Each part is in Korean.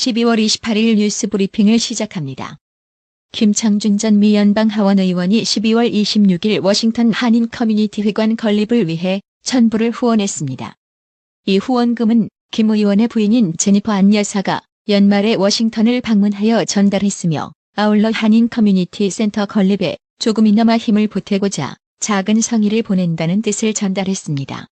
12월 28일 뉴스 브리핑을 시작합니다. 김창준 전 미 연방 하원 의원이 12월 26일 워싱턴 한인 커뮤니티 회관 건립을 위해 천불을 후원했습니다. 이 후원금은 김 의원의 부인인 제니퍼 안 여사가 연말에 워싱턴을 방문하여 전달했으며 아울러 한인 커뮤니티 센터 건립에 조금이나마 힘을 보태고자 작은 성의를 보낸다는 뜻을 전달했습니다.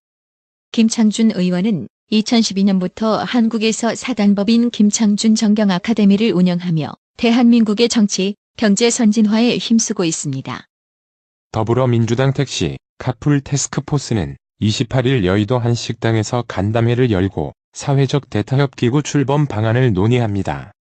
김창준 의원은 2012년부터 한국에서 사단법인 김창준 정경 아카데미를 운영하며 대한민국의 정치, 경제 선진화에 힘쓰고 있습니다. 더불어민주당 택시 카풀 테스크포스는 28일 여의도 한 식당에서 간담회를 열고 사회적 대타협 기구 출범 방안을 논의합니다.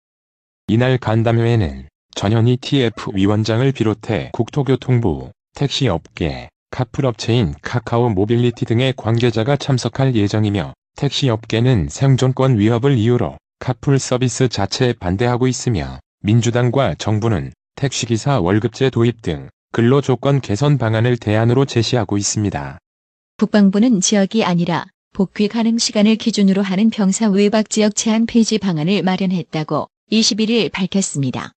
이날 간담회에는 전현희 TF 위원장을 비롯해 국토교통부, 택시업계, 카풀업체인 카카오 모빌리티 등의 관계자가 참석할 예정이며 택시업계는 생존권 위협을 이유로 카풀 서비스 자체에 반대하고 있으며 민주당과 정부는 택시기사 월급제 도입 등 근로조건 개선 방안을 대안으로 제시하고 있습니다. 국방부는 지역이 아니라 복귀 가능 시간을 기준으로 하는 병사 외박 지역 제한 폐지 방안을 마련했다고 21일 밝혔습니다.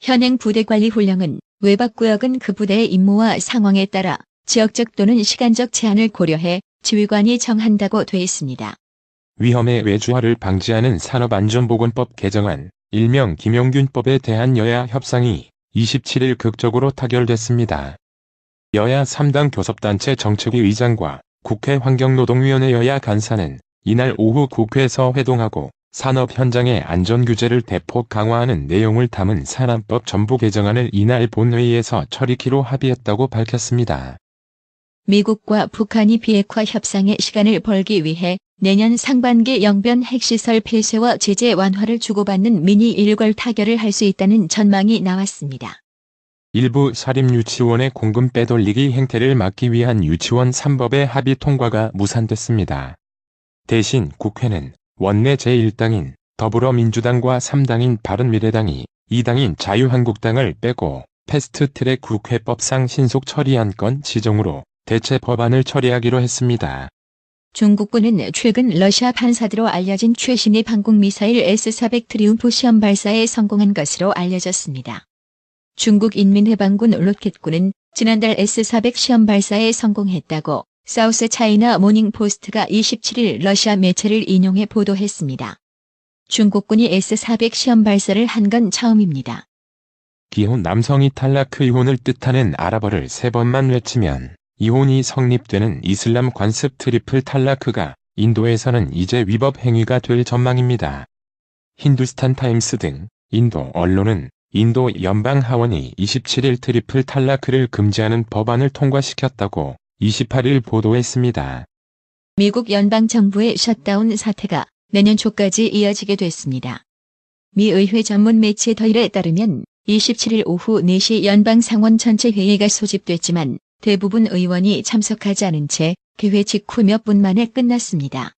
현행 부대 관리 훈령은 외박 구역은 그 부대의 임무와 상황에 따라 지역적 또는 시간적 제한을 고려해 지휘관이 정한다고 돼 있습니다. 위험의 외주화를 방지하는 산업안전보건법 개정안, 일명 김용균법에 대한 여야 협상이 27일 극적으로 타결됐습니다. 여야 3당 교섭단체 정책위 의장과 국회 환경노동위원회 여야 간사는 이날 오후 국회에서 회동하고 산업 현장의 안전규제를 대폭 강화하는 내용을 담은 산안법 전부 개정안을 이날 본회의에서 처리키로 합의했다고 밝혔습니다. 미국과 북한이 비핵화 협상의 시간을 벌기 위해 내년 상반기 영변 핵시설 폐쇄와 제재 완화를 주고받는 미니 일괄 타결을 할 수 있다는 전망이 나왔습니다. 일부 사립 유치원의 공금 빼돌리기 행태를 막기 위한 유치원 3법의 합의 통과가 무산됐습니다. 대신 국회는 원내 제1당인 더불어민주당과 3당인 바른미래당이 2당인 자유한국당을 빼고 패스트트랙 국회법상 신속 처리한 건 지정으로 대체 법안을 처리하기로 했습니다. 중국군은 최근 러시아 판사드로 알려진 최신의 방공미사일 S-400 트리움프 시험 발사에 성공한 것으로 알려졌습니다. 중국 인민해방군 로켓군은 지난달 S-400 시험 발사에 성공했다고 사우스 차이나 모닝 포스트가 27일 러시아 매체를 인용해 보도했습니다. 중국군이 S-400 시험 발사를 한 건 처음입니다. 기혼 남성이 탈락 이혼을 뜻하는 아랍어를 세 번만 외치면 이혼이 성립되는 이슬람 관습 트리플 탈라크가 인도에서는 이제 위법 행위가 될 전망입니다. 힌두스탄 타임스 등 인도 언론은 인도 연방 하원이 27일 트리플 탈라크를 금지하는 법안을 통과시켰다고 28일 보도했습니다. 미국 연방 정부의 셧다운 사태가 내년 초까지 이어지게 됐습니다. 미 의회 전문 매체 더일에 따르면 27일 오후 4시 연방 상원 전체 회의가 소집됐지만 대부분 의원이 참석하지 않은 채 개회 직후 몇 분 만에 끝났습니다.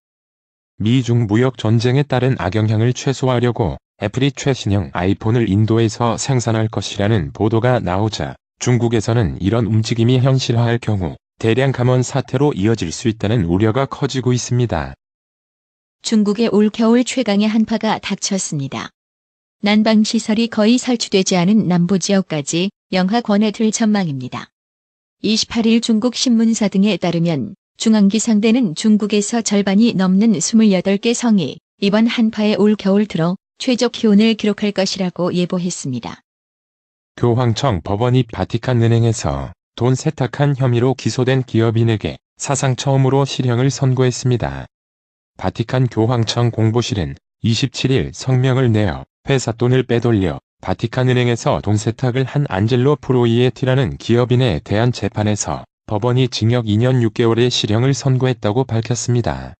미중 무역 전쟁에 따른 악영향을 최소화하려고 애플이 최신형 아이폰을 인도에서 생산할 것이라는 보도가 나오자 중국에서는 이런 움직임이 현실화할 경우 대량 감원 사태로 이어질 수 있다는 우려가 커지고 있습니다. 중국의 올겨울 최강의 한파가 닥쳤습니다. 난방시설이 거의 설치되지 않은 남부 지역까지 영하 권에 들 전망입니다. 28일 중국 신문사 등에 따르면 중앙기상대는 중국에서 절반이 넘는 28개 성이 이번 한파에 올 겨울 들어 최적 기온을 기록할 것이라고 예보했습니다. 교황청 법원이 바티칸 은행에서 돈 세탁한 혐의로 기소된 기업인에게 사상 처음으로 실형을 선고했습니다. 바티칸 교황청 공보실은 27일 성명을 내어 회사 돈을 빼돌려 바티칸 은행에서 돈 세탁을 한 안젤로 프로이에티라는 기업인에 대한 재판에서 법원이 징역 2년 6개월의 실형을 선고했다고 밝혔습니다.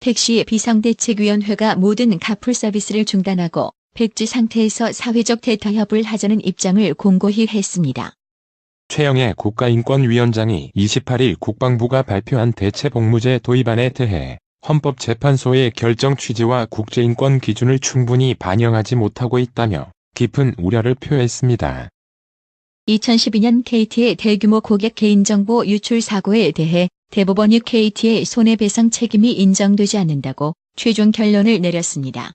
택시 비상대책위원회가 모든 카풀 서비스를 중단하고 백지 상태에서 사회적 대타협을 하자는 입장을 공고히 했습니다. 최영애 국가인권위원장이 28일 국방부가 발표한 대체복무제 도입안에 대해 헌법재판소의 결정 취지와 국제인권 기준을 충분히 반영하지 못하고 있다며 깊은 우려를 표했습니다. 2012년 KT의 대규모 고객 개인정보 유출 사고에 대해 대법원이 KT의 손해배상 책임이 인정되지 않는다고 최종 결론을 내렸습니다.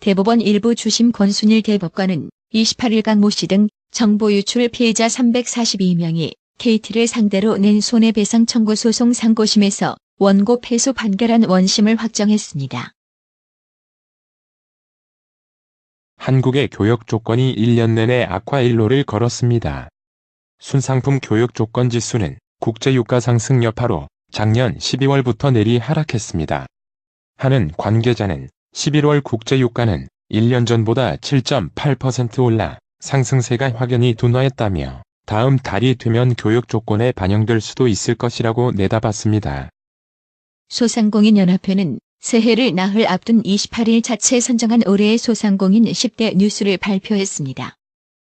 대법원 일부 주심 권순일 대법관은 28일 강모씨 등 정보 유출 피해자 342명이 KT를 상대로 낸 손해배상 청구 소송 상고심에서 원고 패소 판결한 원심을 확정했습니다. 한국의 교역 조건이 1년 내내 악화 일로를 걸었습니다. 순상품 교역 조건 지수는 국제유가 상승 여파로 작년 12월부터 내리 하락했습니다. 하는 관계자는 11월 국제유가는 1년 전보다 7.8% 올라 상승세가 확연히 둔화했다며 다음 달이 되면 교역 조건에 반영될 수도 있을 것이라고 내다봤습니다. 소상공인연합회는 새해를 나흘 앞둔 28일 자체 선정한 올해의 소상공인 10대 뉴스를 발표했습니다.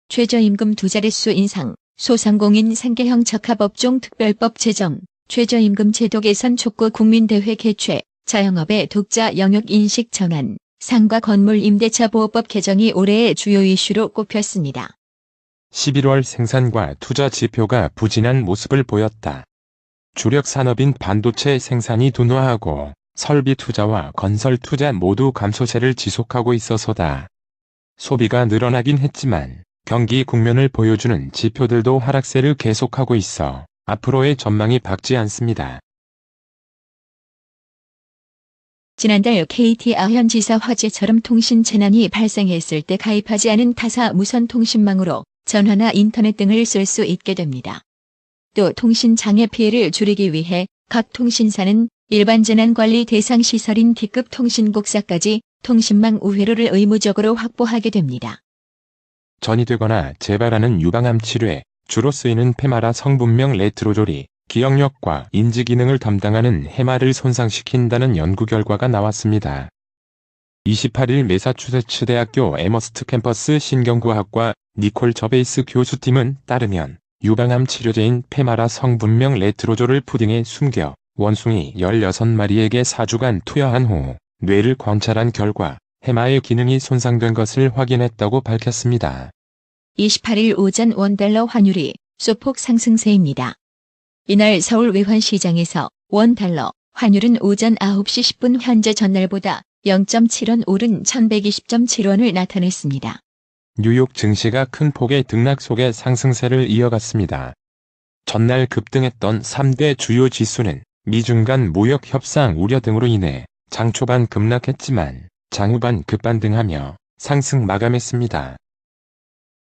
최저임금 두 자릿수 인상, 소상공인 생계형 적합업종 특별법 제정, 최저임금 제도 개선 촉구 국민대회 개최, 자영업의 독자 영역 인식 전환, 상가 건물 임대차 보호법 개정이 올해의 주요 이슈로 꼽혔습니다. 11월 생산과 투자 지표가 부진한 모습을 보였다. 주력 산업인 반도체 생산이 둔화하고 설비 투자와 건설 투자 모두 감소세를 지속하고 있어서다. 소비가 늘어나긴 했지만 경기 국면을 보여주는 지표들도 하락세를 계속하고 있어 앞으로의 전망이 밝지 않습니다. 지난달 KT 아현 지사 화재처럼 통신 재난이 발생했을 때 가입하지 않은 타사 무선 통신망으로 전화나 인터넷 등을 쓸 수 있게 됩니다. 또 통신 장애 피해를 줄이기 위해 각 통신사는 일반 재난관리 대상 시설인 D급 통신국사까지 통신망 우회로를 의무적으로 확보하게 됩니다. 전이 되거나 재발하는 유방암 치료에 주로 쓰이는 페마라 성분명 레트로졸이 기억력과 인지 기능을 담당하는 해마를 손상시킨다는 연구 결과가 나왔습니다. 28일 메사추세츠 대학교 에머스트 캠퍼스 신경구학과 니콜 저베이스 교수팀은 따르면 유방암 치료제인 페마라 성분명 레트로졸을 푸딩에 숨겨 원숭이 16마리에게 4주간 투여한 후 뇌를 관찰한 결과 해마의 기능이 손상된 것을 확인했다고 밝혔습니다. 28일 오전 원달러 환율이 소폭 상승세입니다. 이날 서울 외환시장에서 원달러 환율은 오전 9시 10분 현재 전날보다 0.7원 오른 1120.7원을 나타냈습니다. 뉴욕 증시가 큰 폭의 등락 속에 상승세를 이어갔습니다. 전날 급등했던 3대 주요 지수는 미중 간 무역 협상 우려 등으로 인해 장 초반 급락했지만 장 후반 급반등하며 상승 마감했습니다.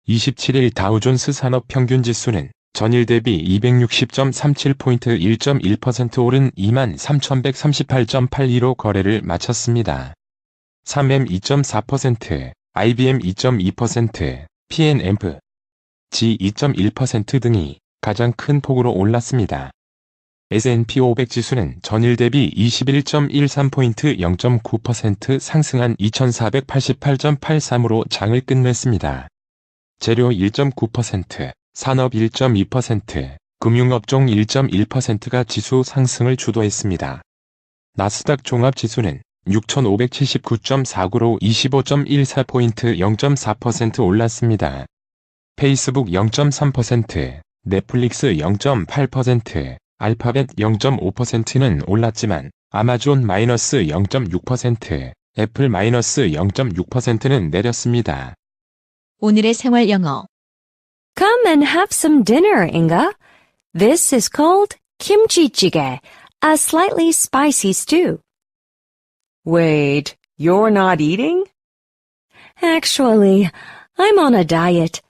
27일 다우존스 산업 평균 지수는 전일 대비 260.37포인트 1.1% 오른 23,138.82로 거래를 마쳤습니다. 3M 2.4%, IBM 2.2%, PNF, G 2.1% 등이 가장 큰 폭으로 올랐습니다. S&P 500 지수는 전일 대비 21.13포인트 0.9% 상승한 2488.83으로 장을 끝냈습니다. 재료 1.9%, 산업 1.2%, 금융업종 1.1%가 지수 상승을 주도했습니다. 나스닥 종합지수는 6,579.49로 25.14포인트 0.4% 올랐습니다. 페이스북 0.3%, 넷플릭스 0.8%, 알파벳 0.5%는 올랐지만 아마존 마이너스 0.6%, 애플 마이너스 0.6%는 내렸습니다. 오늘의 생활 영어 Come and have some dinner, Inga. This is called kimchi jjigae, a slightly spicy stew. Wait, you're not eating? Actually, I'm on a diet.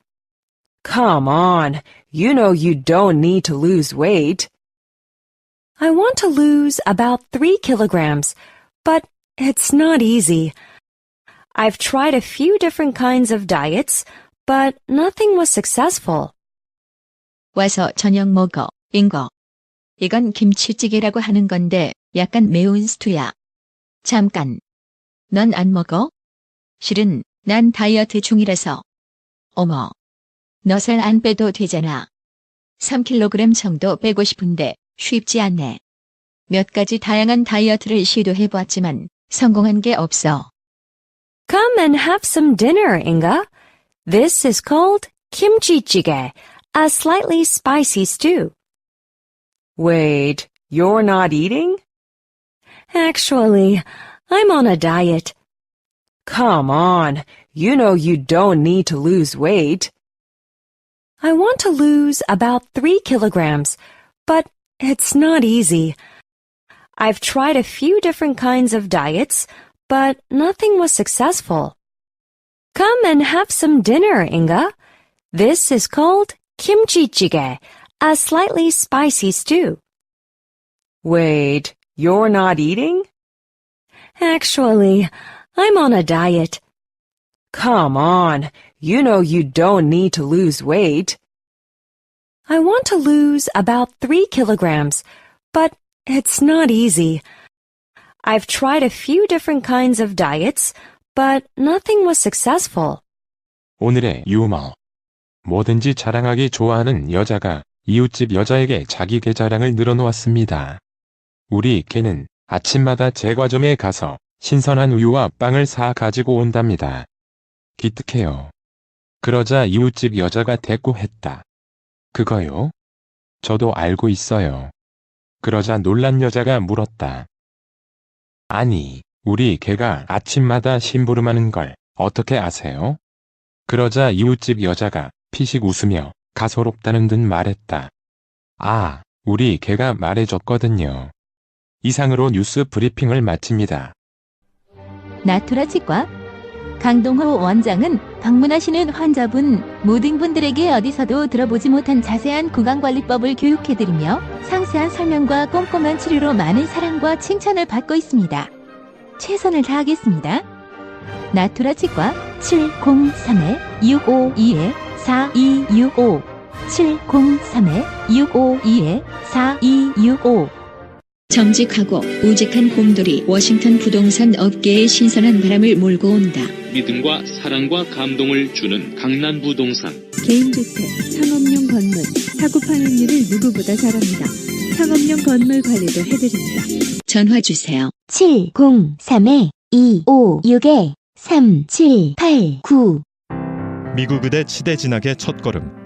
Come on, you know you don't need to lose weight. I want to lose about three kilograms, but it's not easy. I've tried a few different kinds of diets, but nothing was successful. 와서 저녁 먹어, 인거. 이건 김치찌개라고 하는 건데 약간 매운 스투야. 잠깐. 넌 안 먹어? 실은 난 다이어트 중이라서. 어머. 너 살 안 빼도 되잖아. 3kg 정도 빼고 싶은데 쉽지 않네. 몇 가지 다양한 다이어트를 시도해보았지만 성공한 게 없어. Come and have some dinner, Inga. This is called kimchi jjigae, a slightly spicy stew. Wait, you're not eating? Actually, I'm on a diet. Come on. You know you don't need to lose weight. I want to lose about three kilograms, but it's not easy. I've tried a few different kinds of diets, but nothing was successful. Come and have some dinner, Inga. This is called kimchi jjigae, a slightly spicy stew. Wait, you're not eating? Actually, I'm on a diet. Come on. You know you don't need to lose weight. I want to lose about three kilograms, but it's not easy. I've tried a few different kinds of diets, but nothing was successful. 오늘의 유머. 뭐든지 자랑하기 좋아하는 여자가 이웃집 여자에게 자기 개 자랑을 늘어놓았습니다. 우리 개는 아침마다 제과점에 가서 신선한 우유와 빵을 사 가지고 온답니다. 기특해요. 그러자 이웃집 여자가 대꾸했다. 그거요? 저도 알고 있어요. 그러자 놀란 여자가 물었다. 아니, 우리 개가 아침마다 심부름하는 걸 어떻게 아세요? 그러자 이웃집 여자가 피식 웃으며 가소롭다는 듯 말했다. 아, 우리 개가 말해줬거든요. 이상으로 뉴스 브리핑을 마칩니다. 나투라 치과 강동호 원장은 방문하시는 환자분 모든 분들에게 어디서도 들어보지 못한 자세한 구강관리법을 교육해드리며 상세한 설명과 꼼꼼한 치료로 많은 사랑과 칭찬을 받고 있습니다. 최선을 다하겠습니다. 나투라 치과 703-652-4265 703-652-4265 정직하고 우직한 곰돌이 워싱턴 부동산 업계에 신선한 바람을 몰고 온다. 믿음과 사랑과 감동을 주는 강남 부동산. 개인주택, 상업용 건물, 사고 파행률을 누구보다 잘합니다. 상업용 건물 관리도 해드립니다. 전화 주세요. 703-256-3789 미국 의대 치대 진학의 첫걸음